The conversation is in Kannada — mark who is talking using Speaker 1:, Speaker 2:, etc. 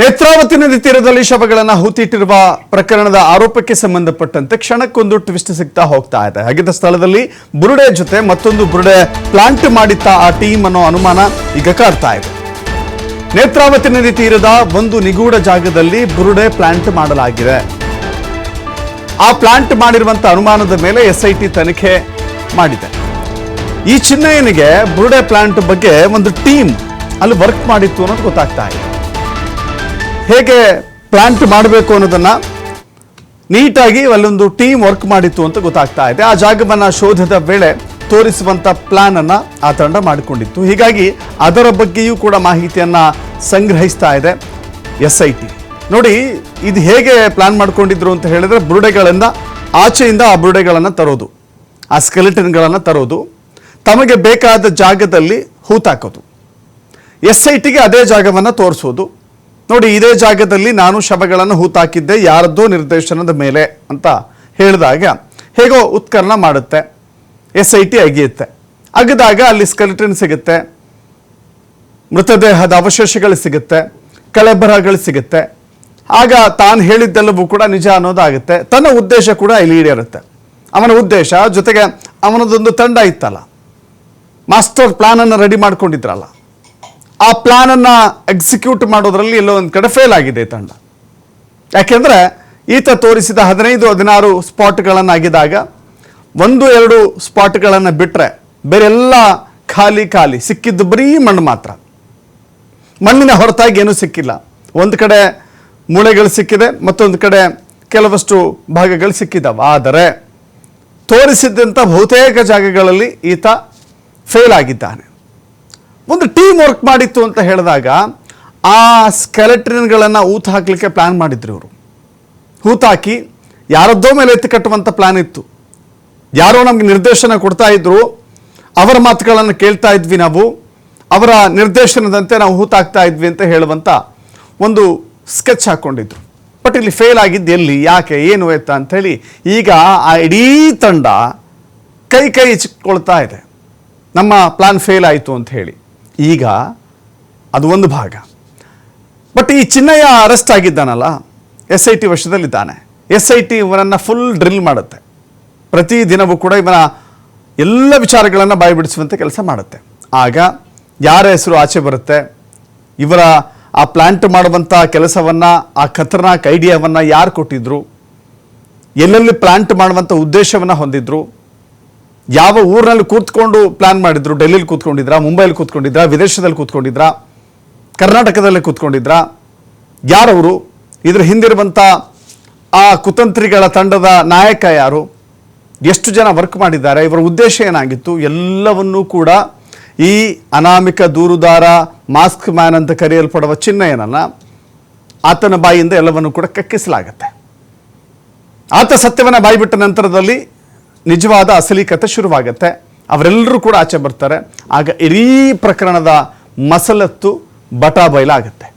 Speaker 1: ನೇತ್ರಾವತಿ ನದಿ ತೀರದಲ್ಲಿ ಶವಗಳನ್ನು ಹೂತಿಟ್ಟಿರುವ ಪ್ರಕರಣದ ಆರೋಪಕ್ಕೆ ಸಂಬಂಧಪಟ್ಟಂತೆ ಕ್ಷಣಕ್ಕೊಂದು ಟ್ವಿಸ್ಟ್ ಸಿಗ್ತಾ ಹೋಗ್ತಾ ಇದೆ. ಹಾಗಿದ್ದ ಸ್ಥಳದಲ್ಲಿ ಬುರುಡೆ ಜೊತೆ ಮತ್ತೊಂದು ಬುರುಡೆ ಪ್ಲಾಂಟ್ ಮಾಡಿತ್ತ ಆ ಟೀಮ್ ಅನ್ನೋ ಅನುಮಾನ ಈಗ ಕಾಡ್ತಾ ಇದೆ. ನೇತ್ರಾವತಿ ನದಿ ತೀರದ ಒಂದು ನಿಗೂಢ ಜಾಗದಲ್ಲಿ ಬುರುಡೆ ಪ್ಲಾಂಟ್ ಮಾಡಲಾಗಿದೆ. ಆ ಪ್ಲಾಂಟ್ ಮಾಡಿರುವಂತಹ ಅನುಮಾನದ ಮೇಲೆ ಎಸ್ಐಟಿ ತನಿಖೆ ಮಾಡಿದೆ. ಈ ಚಿನ್ನಯ್ಯನಿಗೆ ಬುರುಡೆ ಪ್ಲಾಂಟ್ ಬಗ್ಗೆ ಒಂದು ಟೀಮ್ ಅಲ್ಲಿ ವರ್ಕ್ ಮಾಡಿತ್ತು ಅನ್ನೋದು ಗೊತ್ತಾಗ್ತಾ ಇದೆ. ಹೇಗೆ ಪ್ಲಾಂಟ್ ಮಾಡಬೇಕು ಅನ್ನೋದನ್ನು ನೀಟಾಗಿ ಅಲ್ಲೊಂದು ಟೀಮ್ ವರ್ಕ್ ಮಾಡಿತ್ತು ಅಂತ ಗೊತ್ತಾಗ್ತಾ ಇದೆ. ಆ ಜಾಗವನ್ನು ಶೋಧದ ವೇಳೆ ತೋರಿಸುವಂಥ ಪ್ಲಾನ್ ಅನ್ನ ಆ ತಂಡ ಮಾಡಿಕೊಂಡಿತ್ತು. ಹೀಗಾಗಿ ಅದರ ಬಗ್ಗೆಯೂ ಕೂಡ ಮಾಹಿತಿಯನ್ನು ಸಂಗ್ರಹಿಸ್ತಾ ಇದೆ ಎಸ್ ಐ ಟಿ. ನೋಡಿ, ಇದು ಹೇಗೆ ಪ್ಲಾನ್ ಮಾಡ್ಕೊಂಡಿದ್ರು ಅಂತ ಹೇಳಿದ್ರೆ ಬುರುಡೆಗಳಿಂದ ಆಚೆಯಿಂದ ಆ ಬುರುಡೆಗಳನ್ನು ತರೋದು, ಆ ಸ್ಕೆಲೆಟನ್ಗಳನ್ನು ತರೋದು, ತಮಗೆ ಬೇಕಾದ ಜಾಗದಲ್ಲಿ ಹೂತಾಕೋದು. ಎಸ್ ಐ ಟಿಗೆ ಅದೇ ಜಾಗವನ್ನು ತೋರಿಸೋದು. ನೋಡಿ, ಇದೇ ಜಾಗದಲ್ಲಿ ನಾನು ಶವಗಳನ್ನು ಹೂತಾಕಿದ್ದೆ, ಯಾರದ್ದೋ ನಿರ್ದೇಶನದ ಮೇಲೆ ಅಂತ ಹೇಳಿದಾಗ ಹೇಗೋ ಉತ್ಕರ್ಣ ಮಾಡುತ್ತೆ. ಎಸ್ ಐ ಟಿ ಅಗಿಯುತ್ತೆ. ಅಗದಾಗ ಅಲ್ಲಿ ಸ್ಕೆಲಿಟನ್ ಸಿಗುತ್ತೆ. ಮೃತದೇಹದ ಅವಶೇಷಗಳು ಸಿಗುತ್ತೆ. ಕಳೆಬರಹಗಳು ಸಿಗುತ್ತೆ. ಆಗ ತಾನು ಹೇಳಿದ್ದೆಲ್ಲವೂ ಕೂಡ ನಿಜ ಅನ್ನೋದಾಗುತ್ತೆ. ತನ್ನ ಉದ್ದೇಶ ಕೂಡ ಇಲ್ಲಿ ಈಡೇರುತ್ತೆ. ಅವನ ಉದ್ದೇಶ ಜೊತೆಗೆ ಅವನದೊಂದು ತಂಡ ಇತ್ತಲ್ಲ. ಮಾಸ್ಟರ್ ಪ್ಲಾನನ್ನು ರೆಡಿ ಮಾಡ್ಕೊಂಡಿದ್ರಲ್ಲ. ಆ ಪ್ಲಾನನ್ನು ಎಕ್ಸಿಕ್ಯೂಟ್ ಮಾಡೋದ್ರಲ್ಲಿ ಎಲ್ಲೋ ಒಂದು ಕಡೆ ಫೇಲ್ ಆಗಿದೆ ತಂಡ. ಯಾಕೆಂದರೆ ಈತ ತೋರಿಸಿದ ಹದಿನೈದು, ಹದಿನಾರು ಸ್ಪಾಟ್ಗಳನ್ನಾಗಿದ್ದಾಗ ಒಂದು, ಎರಡು ಸ್ಪಾಟ್ಗಳನ್ನು ಬಿಟ್ಟರೆ ಬೇರೆಲ್ಲ ಖಾಲಿ ಖಾಲಿ ಸಿಕ್ಕಿದ್ದು ಬರೀ ಮಣ್ಣು ಮಾತ್ರ. ಮಣ್ಣಿನ ಹೊರತಾಗಿ ಏನೂ ಸಿಕ್ಕಿಲ್ಲ. ಒಂದು ಕಡೆ ಮೂಳೆಗಳು ಸಿಕ್ಕಿದೆ, ಮತ್ತೊಂದು ಕಡೆ ಕೆಲವಷ್ಟು ಭಾಗಗಳು ಸಿಕ್ಕಿದ್ದಾವೆ. ಆದರೆ ತೋರಿಸಿದ್ದಂಥ ಬಹುತೇಕ ಜಾಗಗಳಲ್ಲಿ ಈತ ಫೇಲ್ ಆಗಿದ್ದಾನೆ. ಒಂದು ಟೀಮ್ ವರ್ಕ್ ಮಾಡಿತ್ತು ಅಂತ ಹೇಳಿದಾಗ ಆ ಸ್ಕೆಲೆಟ್ರಿನ್ಗಳನ್ನು ಊತ ಹಾಕಲಿಕ್ಕೆ ಪ್ಲ್ಯಾನ್ ಮಾಡಿದ್ರು ಇವರು. ಹೂತಾಕಿ ಯಾರದ್ದೋ ಮೇಲೆ ಎತ್ತಿ ಕಟ್ಟುವಂಥ ಪ್ಲ್ಯಾನ್ ಇತ್ತು. ಯಾರೋ ನಮಗೆ ನಿರ್ದೇಶನ ಕೊಡ್ತಾ ಇದ್ರು, ಅವರ ಮಾತುಗಳನ್ನು ಕೇಳ್ತಾ ಇದ್ವಿ ನಾವು, ಅವರ ನಿರ್ದೇಶನದಂತೆ ನಾವು ಹೂತಾಕ್ತಾ ಇದ್ವಿ ಅಂತ ಹೇಳುವಂಥ ಒಂದು ಸ್ಕೆಚ್ ಹಾಕ್ಕೊಂಡಿದ್ರು ಬಟ್ ಇಲ್ಲಿ ಫೇಲ್ ಆಗಿದ್ದು ಎಲ್ಲಿ, ಯಾಕೆ, ಏನು ಎತ್ತ ಅಂಥೇಳಿ ಈಗ ಆ ಇಡೀ ತಂಡ ಕೈ ಕೈ ಚಿಕ್ಕೊಳ್ತಾ ಇದೆ. ನಮ್ಮ ಪ್ಲಾನ್ ಫೇಲ್ ಆಯಿತು ಅಂತ ಹೇಳಿ. ಈಗ ಅದು ಒಂದು ಭಾಗ. ಬಟ್ ಈ ಚಿನ್ನಯ್ಯ ಅರೆಸ್ಟ್ ಆಗಿದ್ದಾನಲ್ಲ ಎಸ್ ಐ ಟಿ ವಶದಲ್ಲಿದ್ದಾನೆ ಎಸ್ ಐ ಟಿ ಇವನನ್ನು ಫುಲ್ ಡ್ರಿಲ್ ಮಾಡುತ್ತೆ. ಪ್ರತಿ ದಿನವೂ ಕೂಡ ಇವನ ಎಲ್ಲ ವಿಚಾರಗಳನ್ನು ಬಾಯಿಬಿಡಿಸುವಂತೆ ಕೆಲಸ ಮಾಡುತ್ತೆ. ಆಗ ಯಾರ ಹೆಸರು ಆಚೆ ಬರುತ್ತೆ? ಇವರ ಆ ಪ್ಲ್ಯಾಂಟ್ ಮಾಡುವಂಥ ಕೆಲಸವನ್ನು, ಆ ಖತರ್ನಾಕ್ ಐಡಿಯಾವನ್ನು ಯಾರು ಕೊಟ್ಟಿದ್ರು? ಎಲ್ಲೆಲ್ಲಿ ಪ್ಲ್ಯಾಂಟ್ ಮಾಡುವಂಥ ಉದ್ದೇಶವನ್ನು ಹೊಂದಿದ್ರು? ಯಾವ ಊರಿನಲ್ಲಿ ಕೂತ್ಕೊಂಡು ಪ್ಲಾನ್ ಮಾಡಿದ್ರು, ಡೆಲ್ಲಿಲಿ ಕೂತ್ಕೊಂಡಿದ್ರಾ, ಮುಂಬೈಲಿ ಕೂತ್ಕೊಂಡಿದ್ರಾ, ವಿದೇಶದಲ್ಲಿ ಕೂತ್ಕೊಂಡಿದ್ರಾ, ಕರ್ನಾಟಕದಲ್ಲಿ ಕೂತ್ಕೊಂಡಿದ್ರಾ, ಯಾರವರು? ಇದ್ರ ಹಿಂದಿರುವಂಥ ಆ ಕುತಂತ್ರಿಗಳ ತಂಡದ ನಾಯಕ ಯಾರು? ಎಷ್ಟು ಜನ ವರ್ಕ್ ಮಾಡಿದ್ದಾರೆ? ಇವರ ಉದ್ದೇಶ ಏನಾಗಿತ್ತು? ಎಲ್ಲವನ್ನೂ ಕೂಡ ಈ ಅನಾಮಿಕ ದೂರುದಾರ ಮಾಸ್ಕ್ ಮ್ಯಾನ್ ಅಂತ ಕರೆಯಲ್ಪಡುವ ಚಿನ್ನಯ್ಯನನ್ನು ಆತನ ಬಾಯಿಯಿಂದ ಎಲ್ಲವನ್ನು ಕೂಡ ಕಕ್ಕಿಸಲಾಗತ್ತೆ. ಆತ ಸತ್ಯವನ್ನು ಬಾಯಿಬಿಟ್ಟ ನಂತರದಲ್ಲಿ ನಿಜವಾದ ಅಸಲಿ ಕತೆ ಶುರುವಾಗುತ್ತೆ. ಅವರೆಲ್ಲರೂ ಕೂಡ ಆಚೆ ಬರ್ತಾರೆ. ಆಗ ಇಡೀ ಪ್ರಕರಣದ ಮಸಲತ್ತು ಬಟಾ ಬಯಲಾಗುತ್ತೆ